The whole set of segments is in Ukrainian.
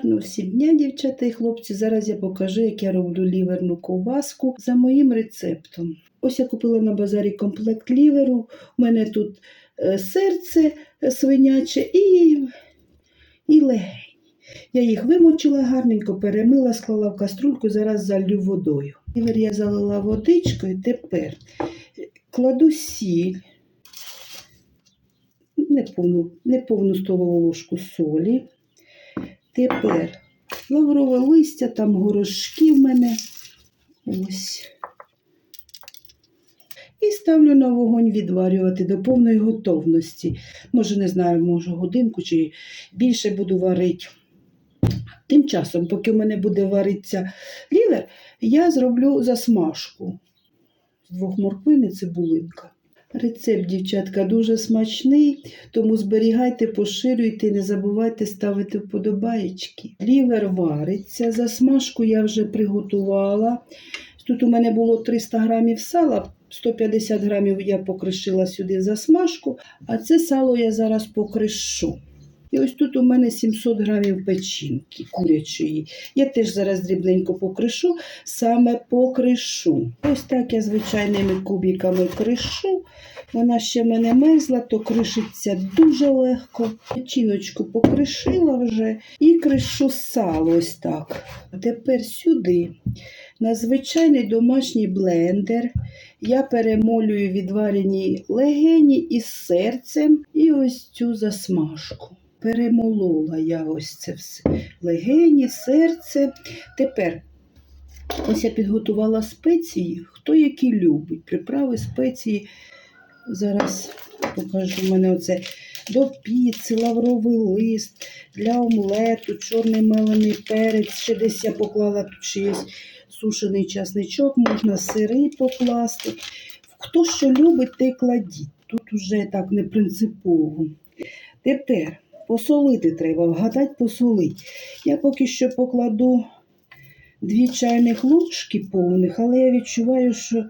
Гарного всім дня, дівчата і хлопці. Зараз я покажу, як я роблю ліверну ковбаску за моїм рецептом. Ось я купила на базарі комплект ліверу. У мене тут е, серце е, свиняче і, і легень. Я їх вимочила гарненько, перемила, склала в каструльку, зараз залью водою. Лівер я залила водичкою, тепер кладу сіль, неповну, неповну столову ложку солі. Тепер лаврове листя, там горошки в мене. Ось. І ставлю на вогонь відварювати до повної готовності. Може, не знаю, може годинку чи більше буду варити. Тим часом, поки в мене буде варитися лівер, я зроблю засмажку з двох морквин і цибулинка. Рецепт, дівчатка, дуже смачний, тому зберігайте, поширюйте, не забувайте ставити вподобаєчки. Лівер вариться, засмажку я вже приготувала. Тут у мене було 300 грамів сала, 150 грамів я покришила сюди засмажку, а це сало я зараз покришу. І ось тут у мене 700 грамів печінки курячої. Я теж зараз дрібненько покришу, саме покришу. Ось так я звичайними кубиками кришу. Вона ще мене мерзла, то кришиться дуже легко. Печіночку покришила вже і кришу сало ось так. Тепер сюди на звичайний домашній блендер я перемолюю відварені легені із серцем і ось цю засмажку. Перемолола я ось це все. Легені, серце. Тепер ось я підготувала спеції, хто які любить. Приправи спеції. Зараз покажу у мене оце до піци, лавровий лист, для омлету, чорний мелений перець. Ще десь я поклала тут ще є сушений часничок, можна сири покласти. Хто що любить, те кладіть. Тут уже так не принципово. Тепер посолити треба, вгадати посолити. Я поки що покладу дві чайних ложки повних, але я відчуваю, що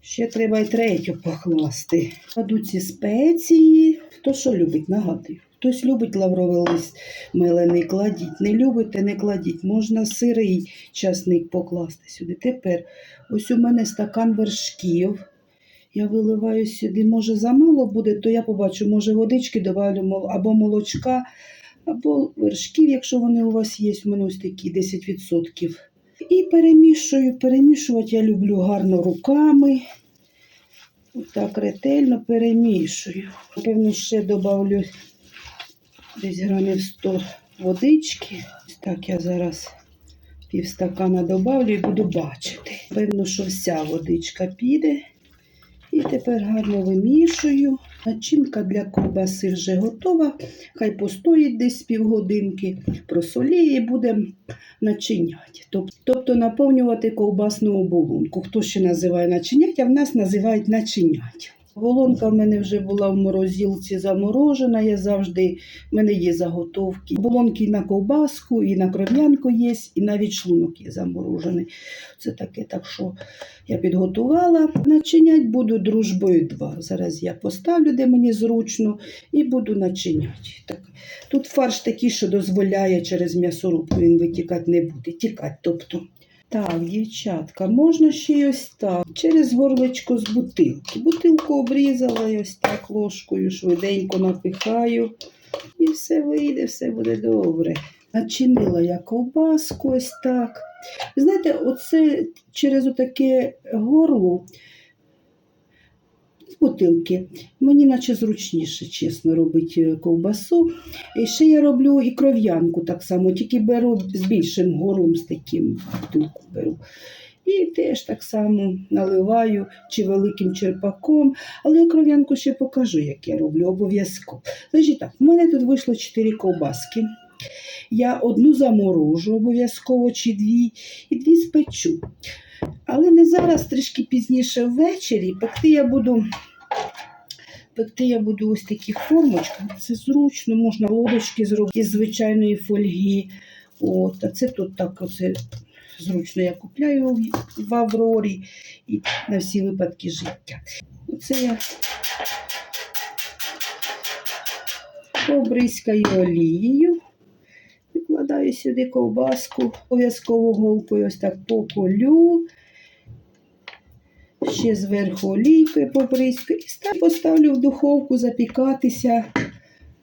ще треба й третю покласти. Кладу ці спеції. Хто що любить, нагадую. Хтось любить лавровий лист мелений, кладіть. Не любите, не кладіть. Можна сирий часник покласти сюди. Тепер ось у мене стакан вершків. Я виливаю сюди, може замало буде, то я побачу, може водички добавлю або молочка, або вершків, якщо вони у вас є. У мене ось такі 10%. І перемішую. Перемішувати я люблю гарно руками. Так ретельно перемішую. Напевно, ще додавлю десь грамів 100 водички. Так я зараз півстакана додавлю і буду бачити. Певно, що вся водичка піде. І тепер гарно вимішую. Начинка для ковбаси вже готова. Хай постоїть десь півгодинки, просоліє і будемо начиняти. Тобто наповнювати ковбасну оболонку. Хто ще називає начинять, а в нас називають начинять. Волонка в мене вже була в морозилці заморожена. Я завжди в мене є заготовки. Болонки на ковбаску, і на кров'янку є, і навіть шлунок є заморожений. Це таке, так що я підготувала. Начинять буду дружбою 2. Зараз я поставлю, де мені зручно, і буду начиняти. Так. Тут фарш такий, що дозволяє через м'ясорубку, він витікати не буде. Тікати, тобто. Так, дівчатка, можна ще ось так. Через горлечко з бутилки. Бутилку обрізала ось так ложкою, швиденько напихаю. І все вийде, все буде добре. Начинила я ковбаску ось так. Знаєте, оце через отаке горло з бутилки. Мені наче зручніше, чесно, робити ковбасу. І ще я роблю і кров'янку так само, тільки беру з більшим горлом, з таким бутилку беру. І теж так само наливаю чи великим черпаком. Але я кров'янку ще покажу, як я роблю, обов'язково. Значить так, у мене тут вийшло 4 ковбаски. Я одну заморожу обов'язково чи дві, і дві спечу. Але не зараз, трішки пізніше ввечері. Пекти я буду. Пекти я буду ось такі формочки. Це зручно, можна лодочки зробити із звичайної фольги. От, А це тут так оце зручно я купляю в Аврорі і на всі випадки життя. Оце я побризкаю олією. Викладаю сюди ковбаску, обов'язково голкою ось так поколю. Ще зверху олійкою побризкаю. І поставлю в духовку запікатися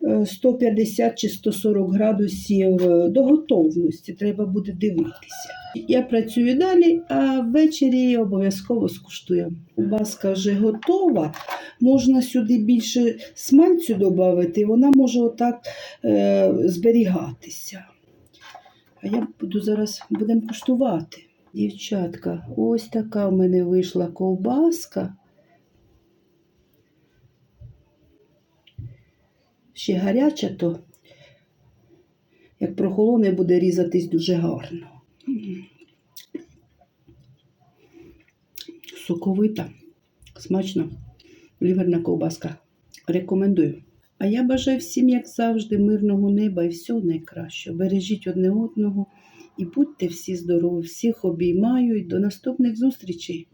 е, 150 чи 140 градусів е, до готовності. Треба буде дивитися. Я працюю далі, а ввечері обов'язково скуштую. Ковбаска вже готова. Можна сюди більше смальцю додати, вона може отак е, зберігатися. А я буду зараз будемо куштувати. Дівчатка, ось така в мене вийшла ковбаска. Ще гаряча, то як прохолоне буде різатись дуже гарно. Соковита, смачна, ліверна ковбаска. Рекомендую. А я бажаю всім, як завжди, мирного неба і всього найкращого. Бережіть одне одного і будьте всі здорові. Всіх обіймаю і до наступних зустрічей.